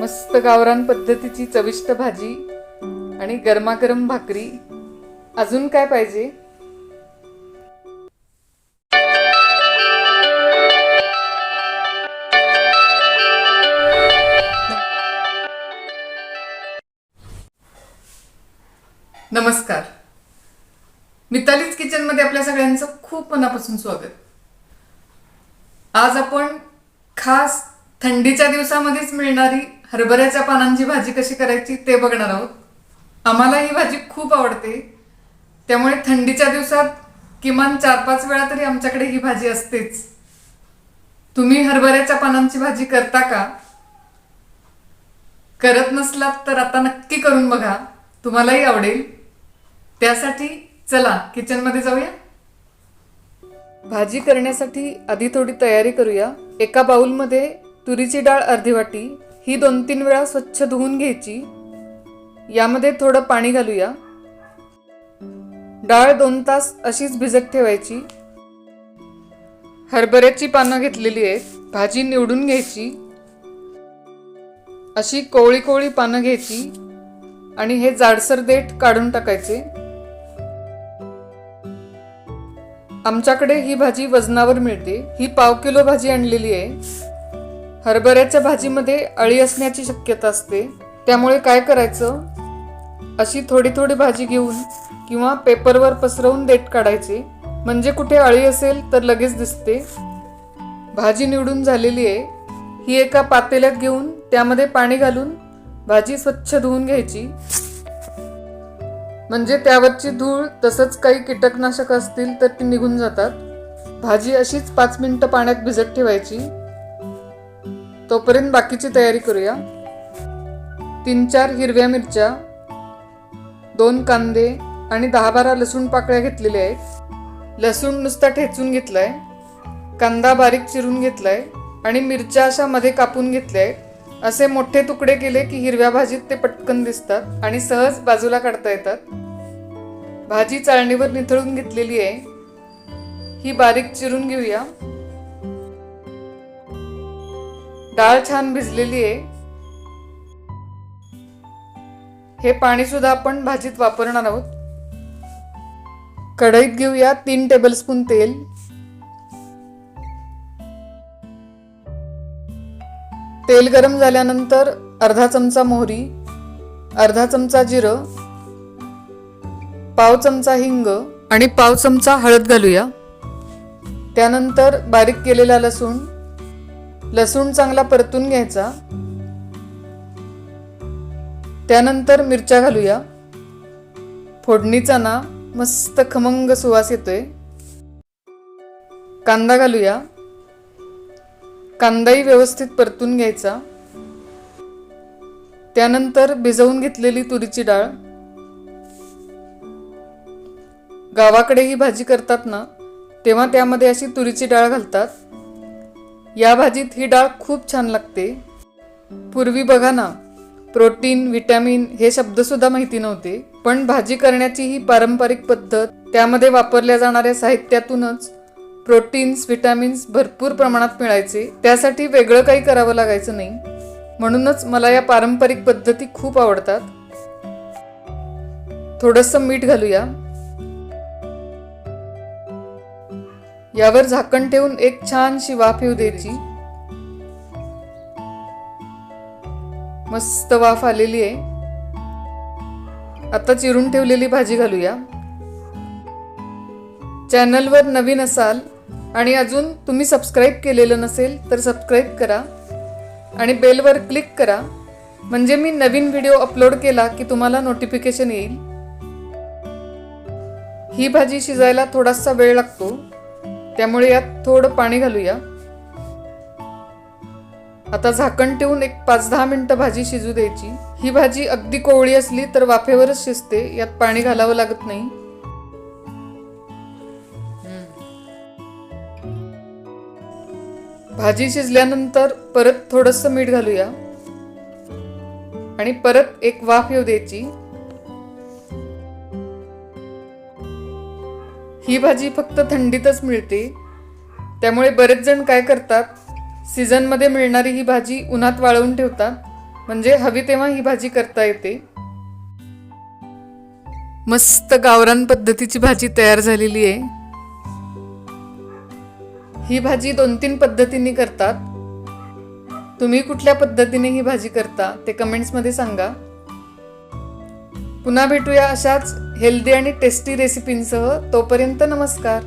मस्त गावरान पद्धतीची चविष्ट भाजी आणि गरमागरम भाकरी. अजून काय पाहिजे? नमस्कार. मितालीच किचनमध्ये आपल्या सगळ्यांचं खूप मनापासून स्वागत. आज आपण खास थंडीच्या दिवसामध्येच मिळणारी हरभऱ्याच्या पानांची भाजी कशी करायची ते बघणार आहोत. आम्हाला ही भाजी खूप आवडते. त्यामुळे थंडीच्या दिवसात किमान चार पाच वेळा तरी आमच्याकडे ही भाजी असतेच. तुम्ही हरभऱ्याच्या पानांची भाजी करता का? करत नसलात तर आता नक्की करून बघा. तुम्हालाही आवडेल. त्यासाठी चला किचनमध्ये जाऊया. भाजी करण्यासाठी आधी थोडी तयारी करूया. एका बाउलमध्ये तुरीची डाळ अर्धी वाटी ही दोन तीन वेळा स्वच्छ धुवून घ्यायची. यामध्ये थोडं पाणी घालूया. डाळ दोन तास अशीच भिजत ठेवायची. हरभऱ्याची पानं घेतलेली आहेत भाजी निवडून घ्यायची. अशी कोवळी कोवळी पानं घ्यायची आणि हे जाडसर देठ काढून टाकायचे. आमच्याकडे ही भाजी वजनावर मिळते. ही पाव किलो भाजी आणलेली आहे. हरभऱ्याच्या भाजीमध्ये अळी असण्याची शक्यता असते. त्यामुळे काय करायचं? अशी थोडी थोडी भाजी घेऊन किंवा पेपरवर पसरवून देठ काढायचे. म्हणजे कुठे अळी असेल तर लगेच दिसते. भाजी निवडून झालेली आहे. ही एका पातेल्यात घेऊन त्यामध्ये पाणी घालून भाजी स्वच्छ धुवून घ्यायची. म्हणजे त्यावरची धूळ तसंच काही कीटकनाशक असतील तर ती निघून जातात. भाजी अशीच पाच मिनटं पाण्यात भिजत ठेवायची. तोपर्यंत बाकीची तयारी करूया. तीन चार हिरव्या मिरच्या दोन कांदे आणि दहा बारा लसूण पाकळ्या घेतलेल्या आहेत. लसूण नुसता ठेचून घेतला आहे कांदा बारीक चिरून घेतला आहे आणि मिरच्या अशा मध्ये कापून घेतल्या आहेत. असे मोठे तुकडे केले की हिरव्या भाजीत ते पटकन दिसतात आणि सहज बाजूला काढता येतात. भाजी चाळणीवर निथळून घेतलेली आहे. ही बारीक चिरून घेऊया. डाळ छान भिजलेली आहे. हे पाणी सुद्धा आपण भाजीत वापरणार आहोत. कढईत घेऊया तीन टेबलस्पून तेल. तेल गरम झाल्यानंतर अर्धा चमचा मोहरी अर्धा चमचा जिरं पाव चमचा हिंग आणि पाव चमचा हळद घालूया. त्यानंतर बारीक केलेला लसूण लसूण चांगला परतून घ्यायचा. त्यानंतर मिरच्या घालूया. फोडणीचा ना मस्त खमंग सुवास येतोय. कांदा घालूया. कांदाही व्यवस्थित परतून घ्यायचा. त्यानंतर भिजवून घेतलेली तुरीची डाळ. गावाकडे ही भाजी करतात ना तेव्हा त्यामध्ये अशी तुरीची डाळ घालतात. या भाजीत ही डाळ खूप छान लागते. पूर्वी बघा ना प्रोटीन व्हिटॅमिन हे शब्दसुद्धा माहिती नव्हते पण भाजी करण्याची ही पारंपरिक पद्धत त्यामध्ये वापरल्या जाणाऱ्या साहित्यातूनच प्रोटीन्स विटॅमिन्स भरपूर प्रमाणात मिळायचे. त्यासाठी वेगळं काही करावं लागायचं नाही. म्हणूनच मला या पारंपरिक पद्धती खूप आवडतात. थोडंसं मीठ घालूया. यावर झाकण ठेवून एक छानशी वाफ येऊ द्यायची. मस्त वाफ आलेली आहे. आता चिरून ठेवलेली भाजी घालूया. चॅनलवर नवीन असाल आणि अजून तुम्ही सबस्क्राईब केलेलं नसेल तर सबस्क्राईब करा आणि बेलवर क्लिक करा. म्हणजे मी नवीन व्हिडिओ अपलोड केला की तुम्हाला नोटिफिकेशन येईल. ही भाजी शिजायला थोडासा वेळ लागतो. त्यामुळे यात थोडं पाणी घालूया. आता झाकण ठेवून एक पाच दहा मिनिटं भाजी शिजू द्यायची. ही भाजी अगदी कोवळी असली तर वाफेवरच शिजते यात पाणी घालावं लागत नाही. भाजी शिजल्यानंतर परत थोडंसं मीठ घालूया. आणि परत एक वाफ येऊ द्यायची. ही भाजी फक्त थंडीतच मिळते. त्यामुळे बरेच जण काय करतात सीझनमध्ये मिळणारी ही भाजी उन्हात वाळवून ठेवतात. म्हणजे हवी तेव्हा ही भाजी करता येते. मस्त गावरान पद्धतीची भाजी तयार झालेली आहे. ही भाजी दोन तीन पद्धतीने करतात. तुम्ही कुठल्या पद्धतीने ही भाजी करता ते कमेंट्समध्ये सांगा. पुन्हा भेटूया अशाच हेल्दी आणि टेस्टी रेसिपींसह तोपर्यंत नमस्कार.